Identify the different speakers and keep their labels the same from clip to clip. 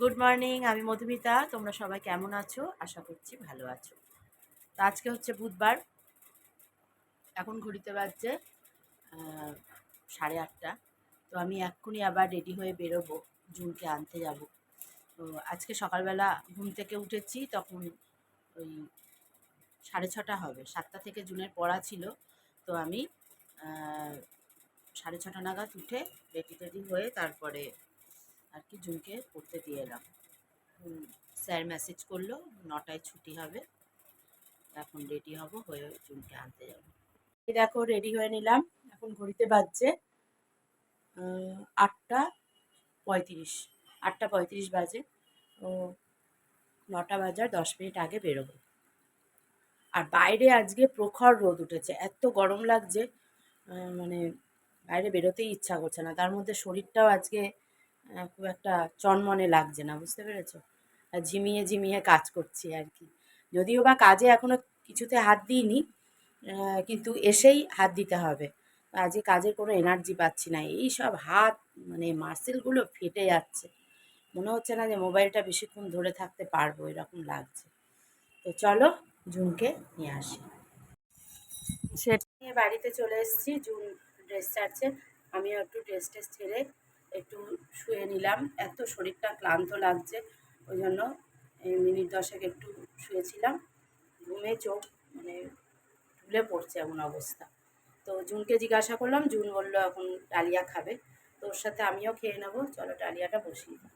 Speaker 1: Good morning আমি মধুমিতা। তোমরা সবাই কেমন আছো? আশা করছি ভালো আছো। তো আজকে হচ্ছে বুধবার। এখন ঘড়িতে বাজছে সাড়ে আটটা। তো আমি এক্ষুনি আবার রেডি হয়ে বেরোবো, জুনকে আনতে যাব। তো আজকে সকালবেলা ঘুম থেকে উঠেছি, তখন ওই সাড়ে ছটা হবে। সাতটা থেকে জুনের পড়া ছিল। তো আমি সাড়ে ছটা নাগাদ উঠে রেডি টেডি হয়ে তারপরে আর কি জুনকে পড়তে দিয়ে এলাম। স্যার মেসেজ করল, নটায় ছুটি হবে। এখন রেডি হব, হয়ে জুনকে আনতে যাব। দেখো রেডি হয়ে নিলাম। এখন ঘড়িতে বাজছে আটটা পঁয়ত্রিশ। আটটা পঁয়ত্রিশ বাজে। ও নটা বাজার, দশ মিনিট আগে বেরোবো। আর বাইরে আজকে প্রখর রোদ উঠেছে। এত গরম লাগছে মানে বাইরে বেরোতেই ইচ্ছা করছে না। তার মধ্যে শরীরটাও আজকে খুব একটা চনমনে লাগছে না বুঝতে পেরেছ? ঝিমিয়ে ঝিমিয়ে কাজ করছি আর কি। যদিও বা কাজে এখনও কিছুতে হাত দিইনি কিন্তু এসেই হাত দিতে হবে। আজকে কাজের কোনো এনার্জি পাচ্ছি না। এই সব হাত মানে মার্সেলগুলো ফেটে যাচ্ছে। মনে হচ্ছে না যে মোবাইলটা বেশিক্ষণ ধরে থাকতে পারব এরকম লাগছে। তো চলো জুনকে নিয়ে আসি। সেটা নিয়ে বাড়িতে চলে এসেছি জুন ড্রেস ছাড়ছে। আমিও একটু ড্রেস ট্রেস ছেড়ে একটু শুয়ে নিলাম। এত শরীরটা ক্লান্ত লাগছে, ওই জন্য মিনিট দশেক একটু শুয়েছিলাম। ঘুমে চোখ মানে ঢুলে পড়ছে এমন অবস্থা। তো জুনকে জিজ্ঞাসা করলাম, জুন বলল এখন ডালিয়া খাবে। তো ওর সাথে আমিও খেয়ে নেব, চলো ডালিয়াটা বসিয়ে দিই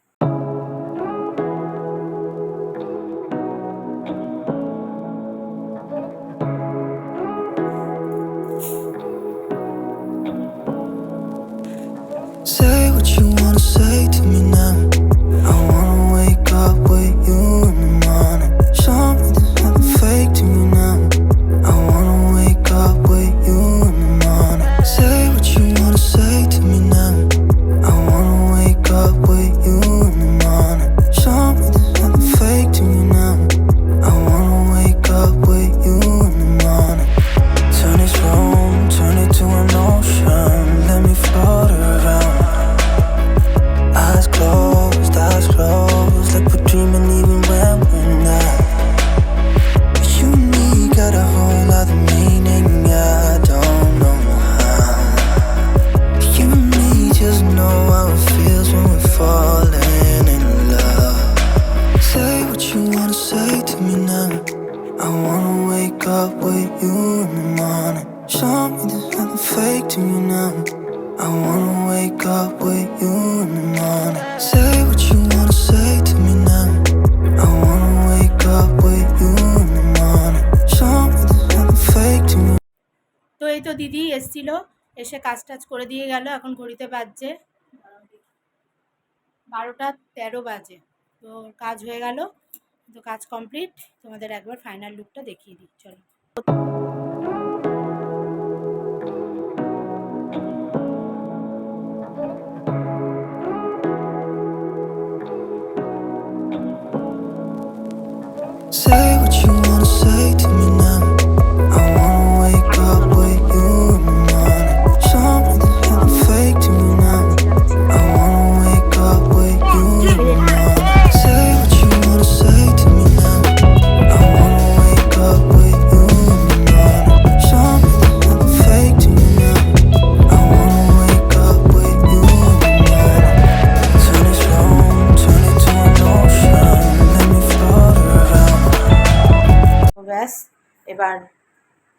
Speaker 2: wake up with you in the morning. Show me there's nothing fake to me now. I wanna wake up with you in the morning. Say what you wanna say to me now. I wanna wake up with you in the morning. Show me there's nothing fake to me.
Speaker 1: তো এই তো দিদি এসছিল এসে কাজ টাজ করে দিয়ে গেল এখন ঘড়িতে বাজছে বারোটা তেরো বাজে তো কাজ হয়ে গেল তো কাজ কমপ্লিট তোমাদের একবার ফাইনাল লুকটা দেখিয়ে দিই, চলো।
Speaker 2: Say what you wanna say to me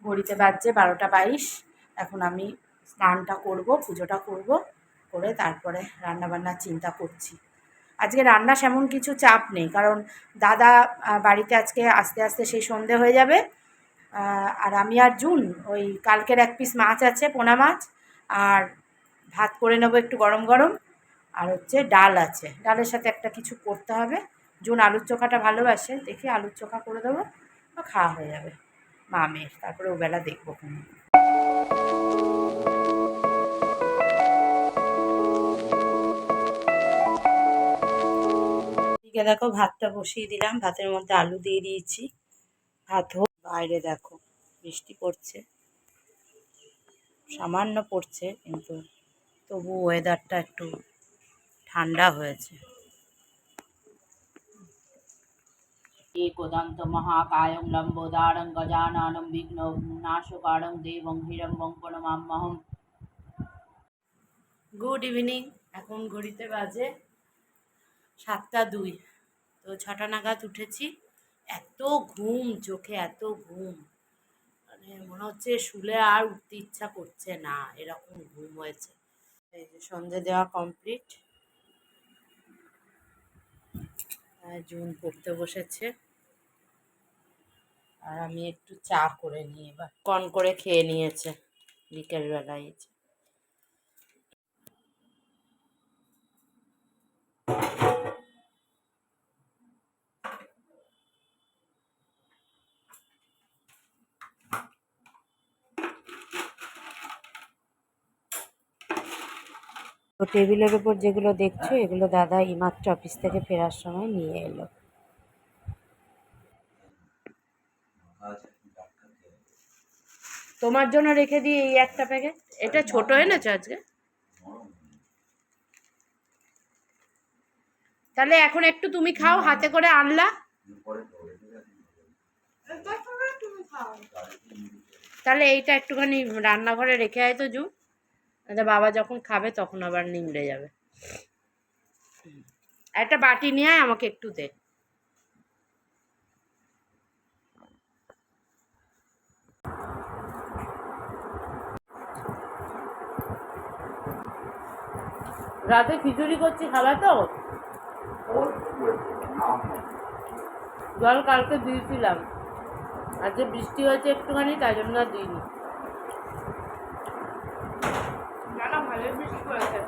Speaker 1: ঘড়িতে বাজছে বারোটা বাইশ। এখন আমি স্নানটা করব, পুজোটা করব, করে তারপরে রান্নাবান্নার চিন্তা করছি। আজকে রান্না সেমন কিছু চাপ নেই, কারণ দাদা বাড়িতে আজকে আস্তে আস্তে সেই সন্ধে হয়ে যাবে। আর আমি আর জুন, ওই কালকের এক পিস মাছ আছে, পোনা মাছ, আর ভাত করে নেব একটু গরম গরম। আর হচ্ছে ডাল আছে, ডালের সাথে একটা কিছু করতে হবে। জুন আলুর চোখাটা ভালোবাসে, দেখি আলুর চোখা করে দেবো খাওয়া হয়ে যাবে। মামের তারপরে ওবেলা দেখব এদিকে দেখো ভাতটা বসিয়ে দিলাম, ভাতের মধ্যে আলু দিয়ে দিয়েছি। ভাত হোক, বাইরে দেখো, বৃষ্টি পড়ছে। সামান্য পড়ছে, কিন্তু তবু ওয়েদারটা একটু ঠান্ডা হয়েছে। ఏకోదంత మహాకాయం లంబోదారం గజానానం విఘ్న నాశకారం দেবং হিরম্বং প্রণমাম্যহম গুড ইভিনিং এখন ঘড়িতে বাজে সাতটা দুই। তো ছটা নাগাদ উঠেছি। এত ঘুম, চোখে এত ঘুম। মানে মনে হচ্ছে শুলে আর উঠতে ইচ্ছা করছে না, এরকম ঘুম হয়েছে। এই যে সন্ধে দেওয়া কমপ্লিট জুন পড়তে বসেছে। আর আমি একটু চা করে নিই, এবার কন করে খেয়ে নিয়েছে বিকেলবেলায় তো টেবিলের উপর যেগুলো দেখছ, এগুলো দাদা ইমাত্র অফিস থেকে ফেরার সময় নিয়ে এলো। তোমার জন্য রেখে দিই এই একটা প্যাকেট এটা ছোট এনেছো আজকে? তাহলে এখন একটু তুমি খাও, হাতে করে আনলা। তাহলে এইটা একটুখানি রান্নাঘরে রেখে আয় তো জু। আচ্ছা বাবা যখন খাবে তখন আবার নিংড়ে যাবে। একটা বাটি নিয়ে আমাকে একটু দে। রাতে খিচুড়ি করছি খাবে তো? জল কালকে দিয়েছিলাম। আজকে বৃষ্টি হয়েছে একটুখানি, তাই জন্য দিইনি না না ভালোই বৃষ্টি পড়েছে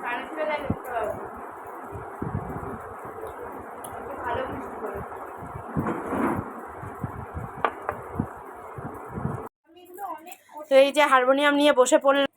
Speaker 1: সাড়ে ছটায় দেখতে পাবো ভালো বৃষ্টি পড়েছে তো এই যে হারমোনিয়াম নিয়ে বসে পড়লাম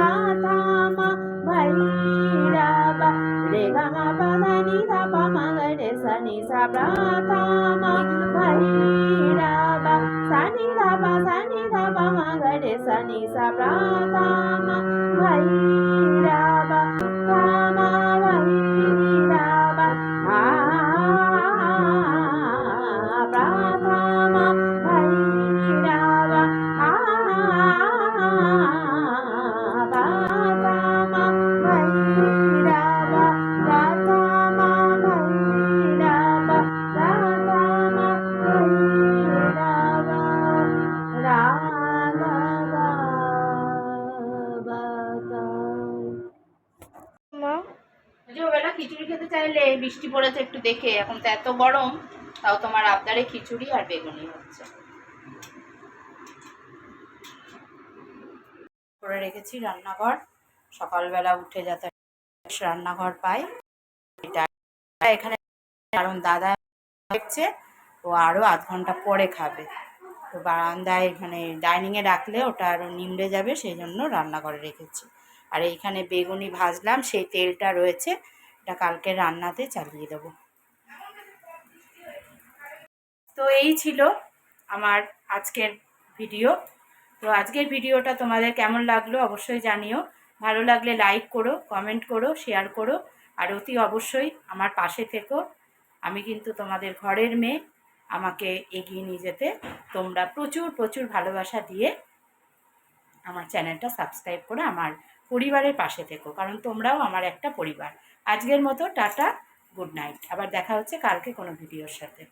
Speaker 1: రామ భైరవ రే గమ పద ని ద ప మ గ రే స ని స ప్రాతమ భైరవ స ని ద ప స ని ద ప మ గ రే స ని స ప్రాతమ বৃষ্টি পড়েছে, একটু দেখে। এখন তো এত গরম, তাও তোমার আবদারে খিচুড়ি আর বেগুনি হচ্ছে। করে রেখেছি রান্নাঘর। সকালবেলা উঠে যাতে রান্নাঘর পাই, এটা এখানে কারণ দাদা দেখছে, ও আরও আধ ঘণ্টা পরে খাবে। তো বারান্দায় মানে ডাইনিংয়ে রাখলে ওটা আরও নিমড়ে যাবে, সেই জন্য রান্নাঘরে রেখেছি। আর এইখানে বেগুনি ভাজলাম, সেই তেলটা রয়েছে এটা কালকে রান্নাতে চালিয়ে দেবো। তো এই ছিল আমার আজকের ভিডিও। তো আজকের ভিডিওটা তোমাদের কেমন লাগল অবশ্যই জানিও। ভালো লাগলে লাইক করো, কমেন্ট করো, শেয়ার করো। আর অতি অবশ্যই আমার পাশে থেকো। আমি কিন্তু তোমাদের ঘরের মেয়ে। আমাকে এগিয়ে নিয়ে যেতে। তোমরা প্রচুর প্রচুর ভালোবাসা দিয়ে আমার চ্যানেলটা সাবস্ক্রাইব করে আমার পরিবারের পাশে থেকো। কারণ তোমরাও আমার একটা পরিবার। আজকের মতো টাটা গুড নাইট। আবার দেখা হচ্ছে কালকে কোনো ভিডিওর সাথে।